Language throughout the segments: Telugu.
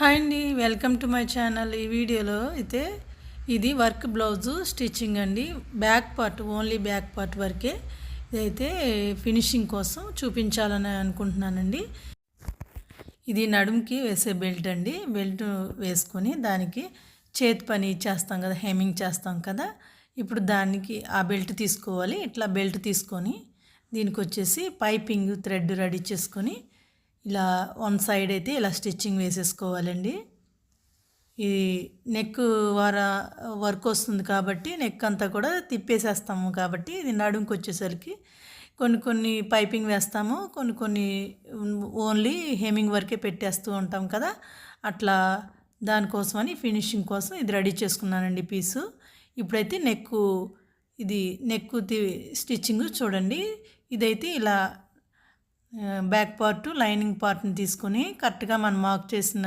హాయ్ అండి వెల్కమ్ టు మై ఛానల్ ఈ వీడియోలో అయితే ఇది వర్క్ బ్లౌజు స్టిచ్చింగ్ అండి. Back part only back part వరకే ఇదైతే ఫినిషింగ్ కోసం చూపించాలని అనుకుంటున్నానండి. ఇది నడుముకి వేసే బెల్ట్ అండి. బెల్ట్ వేసుకొని దానికి చేతి పని చేస్తాం కదా హెమింగ్ చేస్తాం కదా. ఇప్పుడు దానికి ఆ బెల్ట్ తీసుకోవాలి. ఇట్లా బెల్ట్ తీసుకొని దీనికి వచ్చేసి పైపింగ్ థ్రెడ్ రెడీ చేసుకొని ఇలా వన్ సైడ్ అయితే ఇలా స్టిచ్చింగ్ వేసేసుకోవాలండి. ఈ నెక్ వార వర్క్ వస్తుంది కాబట్టి నెక్ అంతా కూడా తిప్పేసేస్తాము కాబట్టి ఇది నడుంకి వచ్చేసరికి కొన్ని కొన్ని పైపింగ్ వేస్తాము కొన్ని కొన్ని ఓన్లీ హెమింగ్ వరకే పెట్టేస్తూ ఉంటాం కదా. అట్లా దానికోసమని ఫినిషింగ్ కోసం ఇది రెడీ చేసుకున్నానండి పీసు. ఇప్పుడైతే నెక్ ఇది నెక్ స్టిచ్చింగ్ చూడండి. ఇదైతే ఇలా బ్యాక్ పార్ట్ లైనింగ్ పార్ట్ని తీసుకొని కరెక్ట్గా మనం మార్క్ చేసిన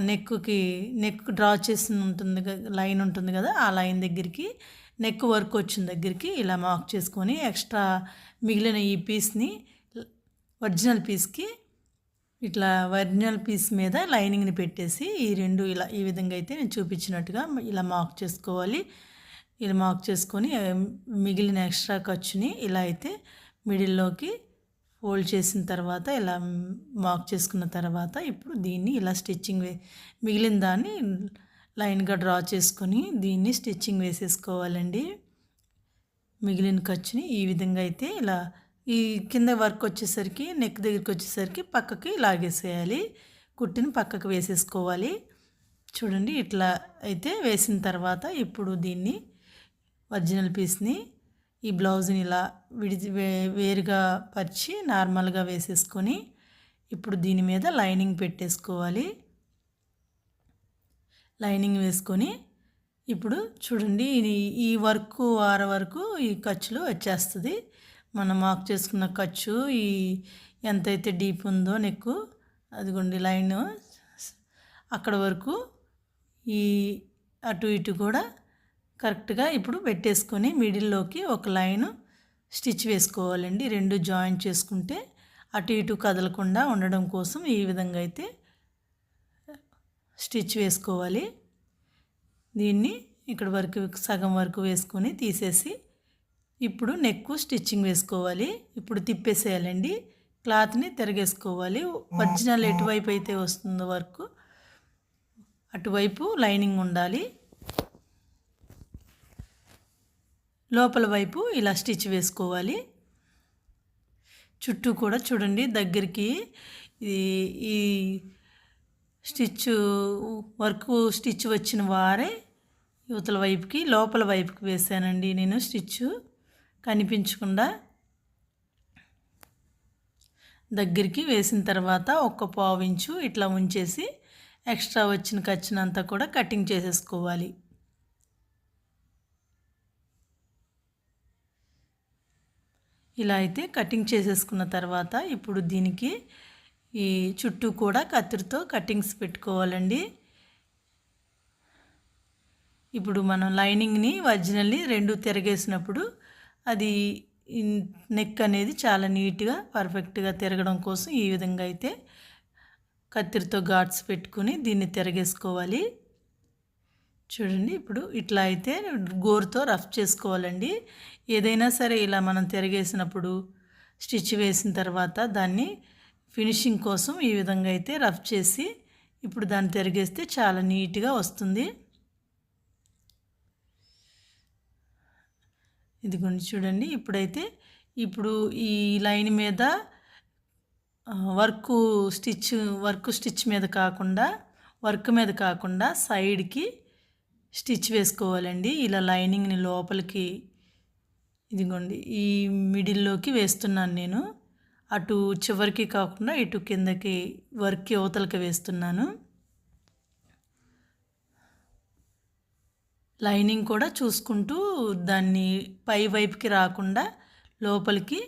నెక్కి నెక్ డ్రా చేసి ఉంటుంది లైన్ ఉంటుంది కదా ఆ లైన్ దగ్గరికి నెక్ వర్క్ వచ్చిన దగ్గరికి ఇలా మార్క్ చేసుకొని ఎక్స్ట్రా మిగిలిన ఈ పీస్ని ఒరిజినల్ పీస్కి ఇట్లా ఒరిజినల్ పీస్ మీద లైనింగ్ని పెట్టేసి ఈ రెండు ఇలా ఈ విధంగా అయితే నేను చూపించినట్టుగా ఇలా మార్క్ చేసుకోవాలి. ఇలా మార్క్ చేసుకొని మిగిలిన ఎక్స్ట్రా ఖర్చుని ఇలా అయితే మిడిల్లోకి ఫోల్డ్ చేసిన తర్వాత ఇలా మార్క్ చేసుకున్న తర్వాత ఇప్పుడు దీన్ని ఇలా స్టిచ్చింగ్ వే మిగిలిన దాన్ని లైన్గా డ్రా చేసుకొని దీన్ని స్టిచ్చింగ్ వేసేసుకోవాలండి. మిగిలిన ఖర్చుని ఈ విధంగా అయితే ఇలా ఈ కింద వర్క్ వచ్చేసరికి నెక్ దగ్గరికి వచ్చేసరికి పక్కకి లాగేసేయాలి. కుట్టిని పక్కకు వేసేసుకోవాలి. చూడండి ఇట్లా అయితే వేసిన తర్వాత ఇప్పుడు దీన్ని ఒరిజినల్ పీస్ని ఈ బ్లౌజ్ని ఇలా విడిచి వేరుగా పరిచి నార్మల్గా వేసేసుకొని ఇప్పుడు దీని మీద లైనింగ్ పెట్టేసుకోవాలి. లైనింగ్ వేసుకొని ఇప్పుడు చూడండి ఈ వర్క్ వార వరకు ఈ ఖర్చులు వచ్చేస్తుంది. మనం మార్క్ చేసుకున్న ఖర్చు ఈ ఎంతైతే డీప్ ఉందో నెక్కు అదిగోండి లైన్ అక్కడ వరకు ఈ అటు ఇటు కూడా కరెక్ట్గా ఇప్పుడు పెట్టేసుకొని మిడిల్లోకి ఒక లైన్ స్టిచ్ వేసుకోవాలండి. రెండు జాయిన్ చేసుకుంటే అటు ఇటు కదలకుండా ఉండడం కోసం ఈ విధంగా అయితే స్టిచ్ వేసుకోవాలి. దీన్ని ఇక్కడ వరకు సగం వరకు వేసుకొని తీసేసి ఇప్పుడు నెక్ స్టిచ్చింగ్ వేసుకోవాలి. ఇప్పుడు తిప్పేసేయాలండి. క్లాత్ని తిరగేసుకోవాలి. ఒరిజినల్ ఎటువైపు అయితే వస్తుందో వర్క్ అటువైపు లైనింగ్ ఉండాలి. లోపల వైపు ఇలా స్టిచ్ వేసుకోవాలి. చుట్టూ కూడా చూడండి దగ్గరికి ఈ స్టిచ్ వర్క్ స్టిచ్ వచ్చిన వారే యువతల వైపుకి లోపల వైపుకి వేసానండి నేను స్టిచ్ కనిపించకుండా దగ్గరికి వేసిన తర్వాత ఒక్క పావు ఇంచు ఇట్లా ఉంచేసి ఎక్స్ట్రా వచ్చిన ఖర్చునంతా కూడా కటింగ్ చేసేసుకోవాలి. ఇలా అయితే కటింగ్ చేసేసుకున్న తర్వాత ఇప్పుడు దీనికి ఈ చుట్టూ కూడా కత్తిరితో కటింగ్స్ పెట్టుకోవాలండి. ఇప్పుడు మనం లైనింగ్ని ఒరిజినల్ని రెండు తిరగేసినప్పుడు అది నెక్ అనేది చాలా నీట్గా పర్ఫెక్ట్గా తిరగడం కోసం ఈ విధంగా అయితే కత్తిరితో ఘాట్స్ పెట్టుకుని దీన్ని తిరగేసుకోవాలి. చూడండి ఇప్పుడు ఇట్లా అయితే గోరుతో రఫ్ చేసుకోవాలండి. ఏదైనా సరే ఇలా మనం తిరగేసినప్పుడు స్టిచ్ వేసిన తర్వాత దాన్ని ఫినిషింగ్ కోసం ఈ విధంగా అయితే రఫ్ చేసి ఇప్పుడు దాన్ని తిరిగేస్తే చాలా నీట్గా వస్తుంది. ఇదిగోండి చూడండి ఇప్పుడైతే ఇప్పుడు ఈ లైన్ మీద వర్క్ స్టిచ్ వర్క్ స్టిచ్ మీద కాకుండా వర్క్ మీద కాకుండా సైడ్కి స్టిచ్ వేసుకోవాలండి. ఇలా లైనింగ్ని లోపలికి ఇదిగోండి ఈ మిడిల్లోకి వేస్తున్నాను నేను. అటు చివరికి కాకుండా ఇటు కిందకి వర్క్ యువతలకి వేస్తున్నాను. లైనింగ్ కూడా చూసుకుంటూ దాన్ని పై వైపుకి రాకుండా లోపలికి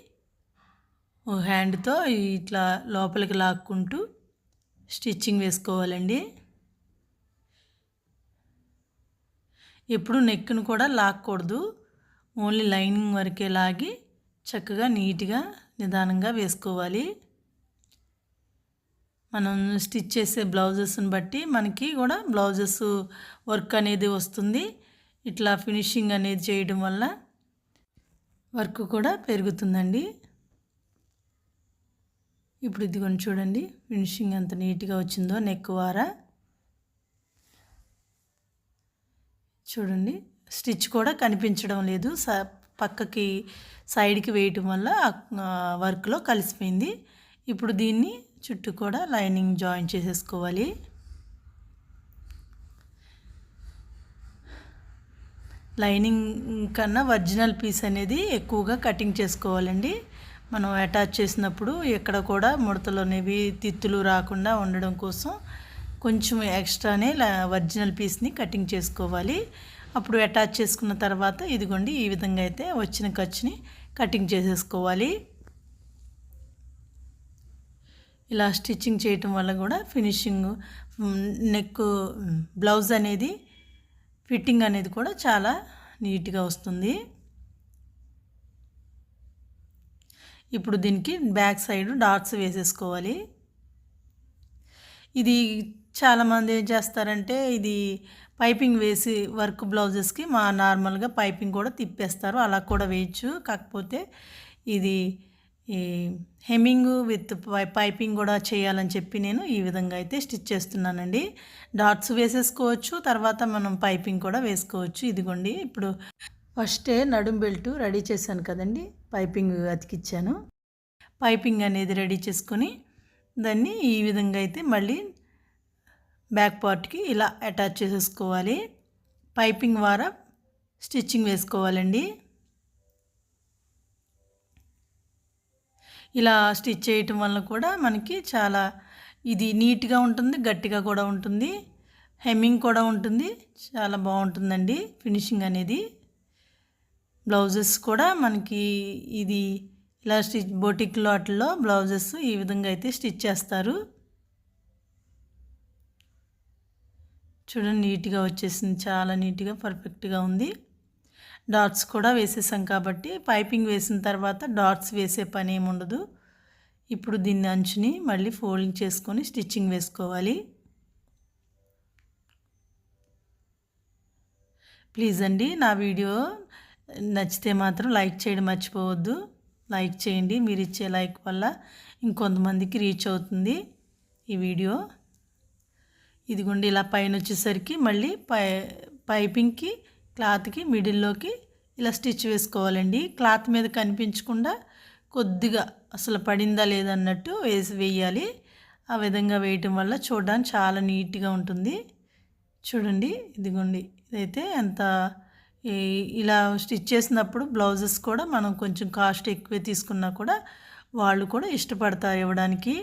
హ్యాండ్తో ఇట్లా లోపలికి లాక్కుంటూ స్టిచ్చింగ్ వేసుకోవాలండి. ఎప్పుడు నెక్ను కూడా లాక్కూడదు. ఓన్లీ లైనింగ్ వరకే లాగి చక్కగా నీట్గా నిదానంగా వేసుకోవాలి. మనం స్టిచ్ చేసే బ్లౌజెస్ని బట్టి మనకి కూడా బ్లౌజెస్ వర్క్ అనేది వస్తుంది. ఇట్లా ఫినిషింగ్ అనేది చేయడం వల్ల వర్క్ కూడా పెరుగుతుందండి. ఇప్పుడు ఇది చూడండి ఫినిషింగ్ ఎంత నీట్గా వచ్చిందో నెక్ వారా. చూడండి. స్టిచ్ కూడా కనిపించడం లేదు. స పక్కకి సైడ్కి వేయటం వల్ల వర్క్లో కలిసిపోయింది. ఇప్పుడు దీన్ని చుట్టూ కూడా లైనింగ్ జాయిన్ చేసేసుకోవాలి. లైనింగ్ కన్నా ఒరిజినల్ పీస్ అనేది ఎక్కువగా కటింగ్ చేసుకోవాలండి. మనం అటాచ్ చేసినప్పుడు ఎక్కడ కూడా ముడతలు అనేవి తిత్తులు రాకుండా ఉండడం కోసం కొంచెం ఎక్స్ట్రానే ఒరిజినల్ పీస్ని కటింగ్ చేసుకోవాలి. అప్పుడు అటాచ్ చేసుకున్న తర్వాత ఇదిగోండి ఈ విధంగా అయితే వచ్చిన ఖర్చుని కటింగ్ చేసేసుకోవాలి. ఇలా స్టిచ్చింగ్ చేయటం వల్ల కూడా ఫినిషింగ్ నెక్ బ్లౌజ్ అనేది ఫిట్టింగ్ అనేది కూడా చాలా నీట్గా వస్తుంది. ఇప్పుడు దీనికి బ్యాక్ సైడ్ డాట్స్ వేసేసుకోవాలి. ఇది చాలామంది ఏం చేస్తారంటే ఇది పైపింగ్ వేసి వర్క్ బ్లౌజెస్కి మా నార్మల్గా పైపింగ్ కూడా తిప్పేస్తారు. అలా కూడా వేయచ్చు. కాకపోతే ఇది ఈ హెమ్మింగ్ విత్ పైపింగ్ కూడా చేయాలని చెప్పి నేను ఈ విధంగా అయితే స్టిచ్ చేస్తున్నానండి. డాట్స్ వేసేసుకోవచ్చు. తర్వాత మనం పైపింగ్ కూడా వేసుకోవచ్చు. ఇదిగోండి. ఇప్పుడు ఫస్టే నడుం బెల్ట్ రెడీ చేశాను కదండి. పైపింగ్ అతికిచ్చాను. పైపింగ్ అనేది రెడీ చేసుకొని దాన్ని ఈ విధంగా అయితే మళ్ళీ బ్యాక్ పార్ట్కి ఇలా అటాచ్ చేసేసుకోవాలి. పైపింగ్ ద్వారా స్టిచ్చింగ్ వేసుకోవాలండి. ఇలా స్టిచ్ చేయటం వల్ల కూడా మనకి చాలా ఇది నీట్గా ఉంటుంది గట్టిగా కూడా ఉంటుంది. హెమ్మింగ్ కూడా ఉంటుంది చాలా బాగుంటుందండి ఫినిషింగ్ అనేది. బ్లౌజెస్ కూడా మనకి ఇది ఇలా స్టిచ్ బొటిక్ లాట్లో బ్లౌజెస్ ఈ విధంగా అయితే స్టిచ్ చేస్తారు. చూడండి నీట్గా వచ్చేసింది. చాలా నీట్గా పర్ఫెక్ట్గా ఉంది. డాట్స్ కూడా వేసేసాం కాబట్టి పైపింగ్ వేసిన తర్వాత డాట్స్ వేసే పని ఏముండదు ఇప్పుడు దీన్ని అంచుని మళ్ళీ ఫోల్డింగ్ చేసుకొని స్టిచ్చింగ్ వేసుకోవాలి. ప్లీజ్ అండి నా వీడియో నచ్చితే మాత్రం లైక్ చేయడం మర్చిపోవద్దు. లైక్ చేయండి మీరు ఇచ్చే లైక్ వల్ల ఇంకొంతమందికి రీచ్ అవుతుంది ఈ వీడియో. ఇదిగోండి ఇలా పైన వచ్చేసరికి మళ్ళీ పై పైపింగ్కి క్లాత్కి మిడిల్లోకి ఇలా స్టిచ్ వేసుకోవాలండి. క్లాత్ మీద కనిపించకుండా కొద్దిగా అసలు పడిందా లేదన్నట్టు వేసి వేయాలి. ఆ విధంగా వేయటం వల్ల చూడడానికి చాలా నీట్గా ఉంటుంది. చూడండి ఇదిగోండి ఇదైతే ఎంత ఇలా స్టిచ్ చేసినప్పుడు బ్లౌజెస్ కూడా మనం కొంచెం కాస్ట్ ఎక్కువే తీసుకున్నా కూడా వాళ్ళు కూడా ఇష్టపడతారు ఇవ్వడానికి.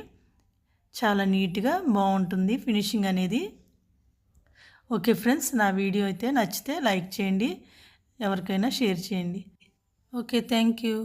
చాలా నీట్గా బాగుంటుంది ఫినిషింగ్ అనేది. ఓకే ఫ్రెండ్స్ నా వీడియో అయితే నచ్చితే లైక్ చేయండి ఎవరికైనా షేర్ చేయండి. Okay thank you.